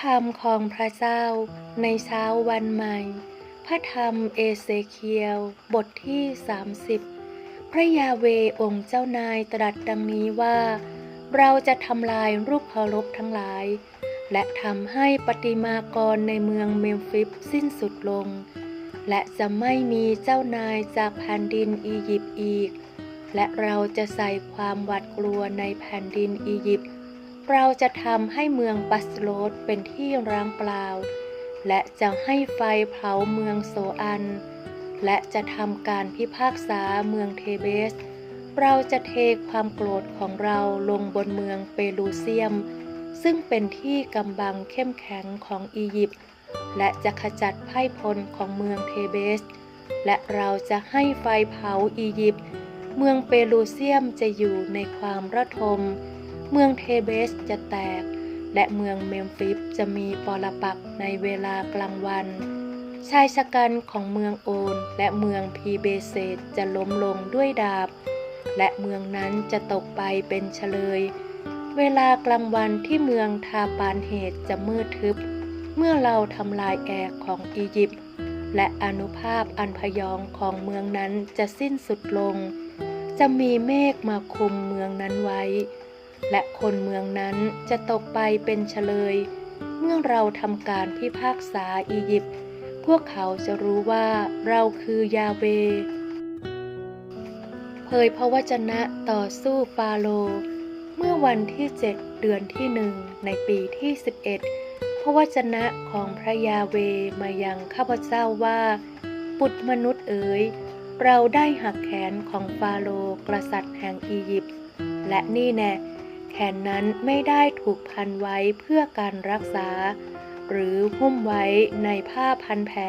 คำของพระเจ้าในเช้าวันใหม่ พระธรรมเอเซเคียล บทที่ 30 พระยาเวองค์เจ้านายตรัสดังนี้ว่า เราจะทำลายรูปเคารพทั้งหลาย และทำให้ปฏิมากรในเมืองเมมฟิสสิ้นสุดลง และจะไม่มีเจ้านายจากแผ่นดินอียิปต์อีก และเราจะใส่ความหวาดกลัวในแผ่นดินอียิปต์ เราจะทำให้เมืองปัสโลดเป็นที่ร้างเปล่า และจะให้ไฟเผาเมืองโซอัน และจะทำการพิพากษาเมืองเทเบส เราจะเทความโกรธของเราลงบนเมืองเปรูเซียม ซึ่งเป็นที่กำบังเข้มแข็งของอียิปต์และจะขจัดไพ่พลของเมืองเทเบส และเราจะให้ไฟเผาอียิปต์เมืองเปรูเซียมจะอยู่ในความระทม เมืองเทเบสจะแตก และเมืองเมมฟิสจะมีปรปักในเวลากลางวัน ชายชะกันของเมืองโอน และเมืองพีเบเซตจะล้มลงด้วยดาบ และเมืองนั้นจะตกไปเป็นเฉลย เวลากลางวันที่เมืองทาปานเหตุจะมืดทึบ เมื่อเราทำลายแอกของอียิปต์และอนุภาพอันพยองของเมืองนั้นจะสิ้นสุดลง จะมีเมฆมาคุมเมืองนั้นไว้ และคนเมืองนั้นจะตกไปเป็นเฉลย เมื่อเราทำการพิพากษาอียิปต์พวกเขาจะรู้ว่าเราคือยาเว เผยพระวจนะต่อสู้ฟาโรเมื่อวันที่เจ็ดเดือนที่หนึ่งในปีที่ 11 พระวจนะของพระยาเวมายังข้าพเจ้าว่าปุตมนุษย์เอ๋ยเราได้หักแขนของฟาโรกษัตริย์แห่งอียิปต์และนี่แน่ แขนนั้นไม่ได้ถูกพันไว้เพื่อการรักษา หรือหุ้มไว้ในผ้าพันแผล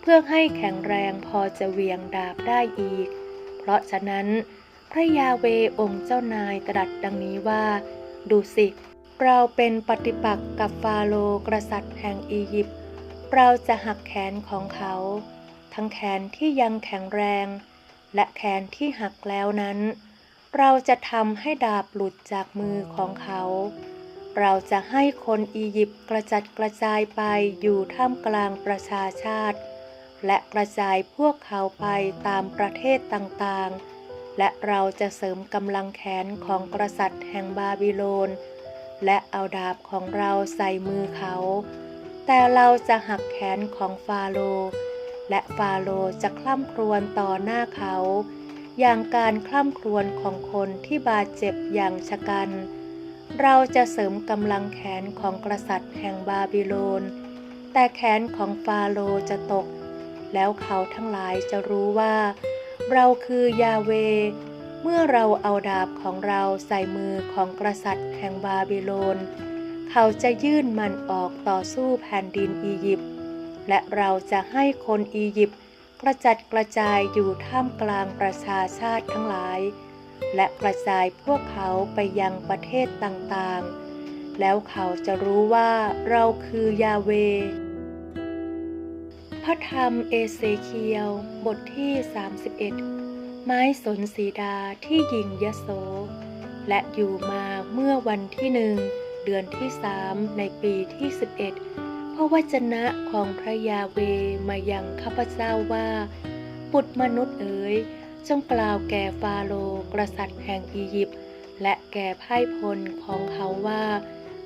เพื่อให้แข็งแรงพอจะเวียงดาบได้อีก เพราะฉะนั้น พระยาเวองค์เจ้านายตรัสดังนี้ว่า ดูสิ เราเป็นปฏิปักษ์กับฟาโรกษัตริย์แห่งอียิปต์เราจะหักแขนของเขา ทั้งแขนที่ยังแข็งแรง และแขนที่หักแล้วนั้น เราจะทำให้ดาบหลุดจากมือของเขา เราจะให้คนอียิปต์กระจัดกระจายไปอยู่ท่ามกลางประชาชาติ และกระจายพวกเขาไปตามประเทศต่างๆ และเราจะเสริมกำลังแขนของกษัตริย์แห่งบาบิโลน และเอาดาบของเราใส่มือเขา แต่เราจะหักแขนของฟาโรห์และฟาโรห์จะคล่ำครวญต่อหน้าเขา อย่างการคล่ำครวญของคนที่บาดเจ็บอย่างชะกัน เราจะเสริมกำลังแขนของกษัตริย์แห่งบาบิโลน แต่แขนของฟาโรจะตก แล้วเขาทั้งหลายจะรู้ว่า เราคือยาเว เมื่อเราเอาดาบของเราใส่มือของกษัตริย์แห่งบาบิโลน เขาจะยื่นมันออกต่อสู้แผ่นดินอียิปต์ และเราจะให้คนอียิปต์ กระจัดกระจายอยู่ท่ามกลางประชาชาติทั้งหลาย และกระจายพวกเขาไปยังประเทศต่างๆ แล้วเขาจะรู้ว่าเราคือยาเว พระธรรมเอเซเคียลบทที่ 31 ไม้สนสีดาที่ยิงยโส และอยู่มาเมื่อวันที่หนึ่งเดือนที่สามในปีที่ 11 ระวจนะของพระยาเวมายังข้าพเจ้าว่า ปุตรมนุษย์เอ๋ยจงกล่าวแก่ฟาโรกษัตริย์แห่งอียิปต์และแก่ไพ่พลของเขาว่า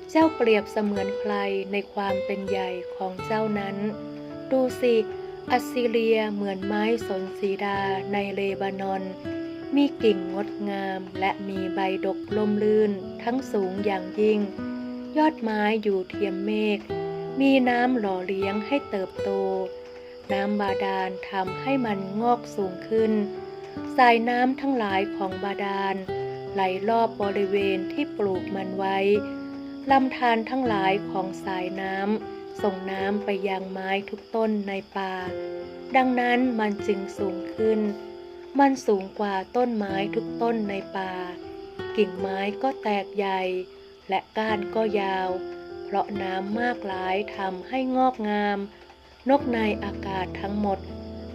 เจ้าเปรียบเสมือนใครในความเป็นใหญ่ของเจ้านั้น ดูสิอัสซีเรียเหมือนไม้สนสีดาในเลบานอน มีกิ่งงดงามและมีใบดกลมลื่นทั้งสูงอย่างยิ่ง ยอดไม้อยู่เทียมเมฆ มีน้ำหล่อเลี้ยงให้เติบโต น้ำบาดาลทำให้มันงอกสูงขึ้น สายน้ำทั้งหลายของบาดาล ไหลรอบบริเวณที่ปลูกมันไว้ลำธารทั้งหลายของสายน้ำส่งน้ำไปยังไม้ทุกต้นในป่า ดังนั้นมันจึงสูงขึ้น มันสูงกว่าต้นไม้ทุกต้นในป่า กิ่งไม้ก็แตกใหญ่ และก้านก็ยาว เพราะน้ำมากหลายทำให้งอกงาม นกในอากาศทั้งหมด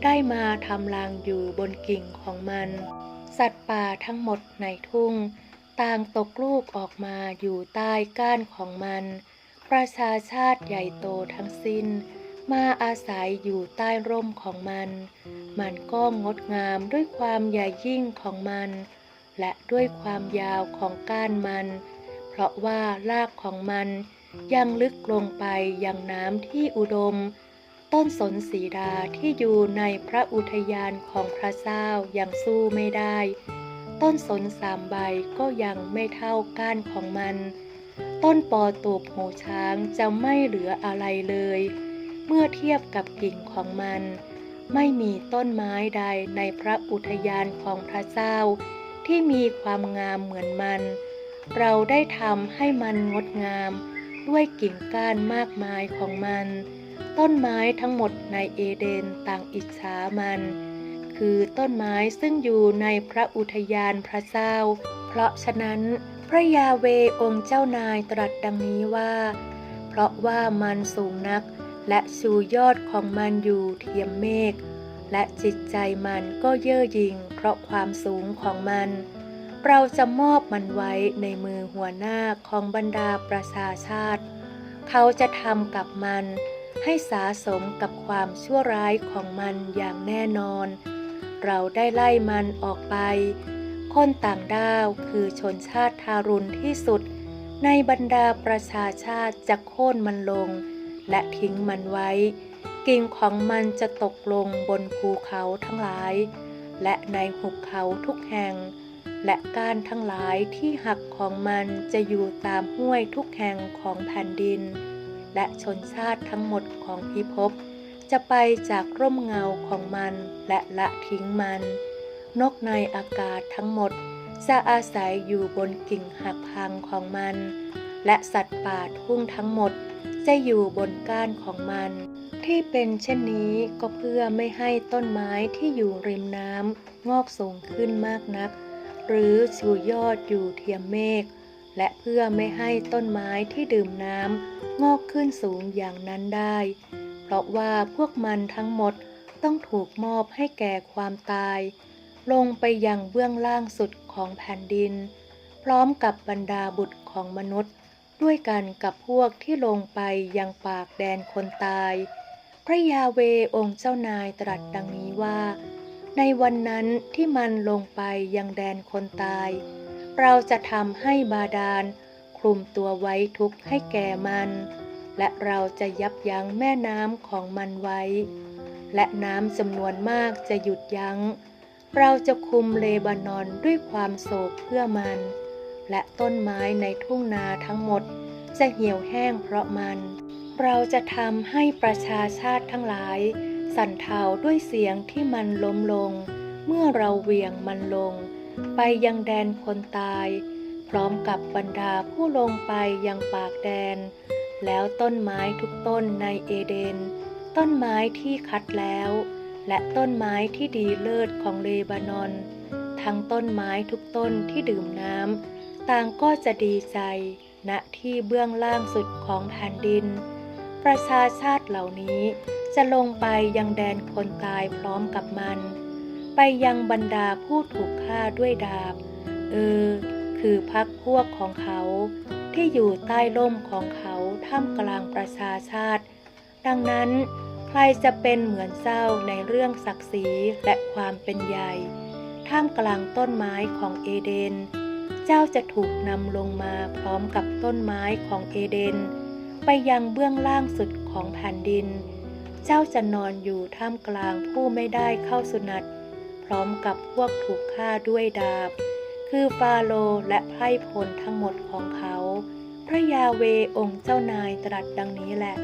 ได้มาทำรังอยู่บนกิ่งของมัน สัตว์ป่าทั้งหมดในทุ่ง ต่างตกลูกออกมาอยู่ใต้ก้านของมัน ประชาชาติใหญ่โตทั้งสิ้น มาอาศัยอยู่ใต้ร่มของมัน มันก็งดงามด้วยความใหญ่ยิ่งของมัน และด้วยความยาวของก้านมัน เพราะว่ารากของมัน ยังลึกลงไปยังน้ำที่อุดม ต้นสนสีดาที่อยู่ในพระอุทยานของพระเจ้ายังสู้ไม่ได้ ต้นสนสามใบก็ยังไม่เท่าก้านของมัน ต้นปอตูบหูช้างจะไม่เหลืออะไรเลย เมื่อเทียบกับกิ่งของมัน ไม่มีต้นไม้ใดในพระอุทยานของพระเจ้า ที่มีความงามเหมือนมัน เราได้ทำให้มันงดงาม ด้วยกิ่งก้านมากมายของมัน ต้นไม้ทั้งหมดในเอเดนต่างอิจฉามัน คือต้นไม้ซึ่งอยู่ในพระอุทยานพระเจ้า เพราะฉะนั้น พระยาเวองค์เจ้านายตรัสดังนี้ว่า เพราะว่ามันสูงนัก และชูยอดของมันอยู่เทียมเมฆและจิตใจมันก็เย่อหยิ่งเพราะความสูงของมัน เราจะมอบมันไว้ในมือหัวหน้าของบรรดาประชาชาติ เขาจะทำกับมันให้สาสมกับความชั่วร้ายของมันอย่างแน่นอน เราได้ไล่มันออกไป คนต่างด้าวคือชนชาติทารุณที่สุด ในบรรดาประชาชาติจะโค่นมันลง และทิ้งมันไว้ กิ่งของมันจะตกลงบนภูเขาทั้งหลาย และในหุบเขาทุกแห่ง และก้านทั้งหลายที่หักของมันจะอยู่ตามห้วยทุกแห่งของแผ่นดิน และชนชาติทั้งหมดของพิภพจะไปจากร่มเงาของมันและละทิ้งมัน นกในอากาศทั้งหมดจะอาศัยอยู่บนกิ่งหักพังของมัน และสัตว์ป่าทุ่งทั้งหมดจะอยู่บนก้านของมัน ที่เป็นเช่นนี้ก็เพื่อไม่ให้ต้นไม้ที่อยู่ริมน้ำงอกสูงขึ้นมากนัก หรือชูยอดอยู่เทียมเมฆ และเพื่อไม่ให้ต้นไม้ที่ดื่มน้ำงอกขึ้นสูงอย่างนั้นได้ เพราะว่าพวกมันทั้งหมดต้องถูกมอบให้แก่ความตาย ลงไปยังเบื้องล่างสุดของแผ่นดิน พร้อมกับบรรดาบุตรของมนุษย์ ด้วยกันกับพวกที่ลงไปยังปากแดนคนตาย พระยาเวองค์เจ้านายตรัสดังนี้ว่า ในวันนั้นที่มันลงไปยังแดนคนตาย เราจะทำให้บาดาลคลุมตัวไว้ทุกข์ให้แก่มัน และเราจะยับยั้งแม่น้ำของมันไว้ และน้ำจำนวนมากจะหยุดยัง้ง เราจะคุมเลบานอนด้วยความโศกเพื่อมัน และต้นไม้ในทุ่งนาทั้งหมดจะเหี่ยวแห้งเพราะมัน เราจะทำให้ประชาชาติทั้งหลาย สั่นเทาด้วยเสียงที่มันล้มลง เมื่อเราเหวี่ยงมันลง ไปยังแดนคนตาย พร้อมกับบรรดาผู้ลงไปยังปากแดน แล้วต้นไม้ทุกต้นในเอเดน ต้นไม้ที่คัดแล้ว และต้นไม้ที่ดีเลิศของเลบานอน ทั้งต้นไม้ทุกต้นที่ดื่มน้ำต่างก็จะดีใจณที่เบื้องล่างสุดของแผ่นดิน ประชาชาติเหล่านี้ จะลงไปยังแดนคนตายพร้อมกับมัน ไปยังบรรดาผู้ถูกฆ่าด้วยดาบ เออ คือพักพวกของเขาที่อยู่ใต้ร่มของเขาท่ามกลางประชาชาติ ดังนั้นใครจะเป็นเหมือนเจ้าในเรื่องศักดิ์ศรีและความเป็นใหญ่ท่ามกลางต้นไม้ของเอเดน เจ้าจะถูกนำลงมาพร้อมกับต้นไม้ของเอเดน ไปยังเบื้องล่างสุดของแผ่นดิน เจ้าจะนอนอยู่ท่ามกลางผู้ไม่ได้เข้าสุนัตพร้อมกับพวกถูกฆ่าด้วยดาบ คือฟาโลและไพร่พลทั้งหมดของเขา พระยาเวองค์เจ้านายตรัสดังนี้แหละ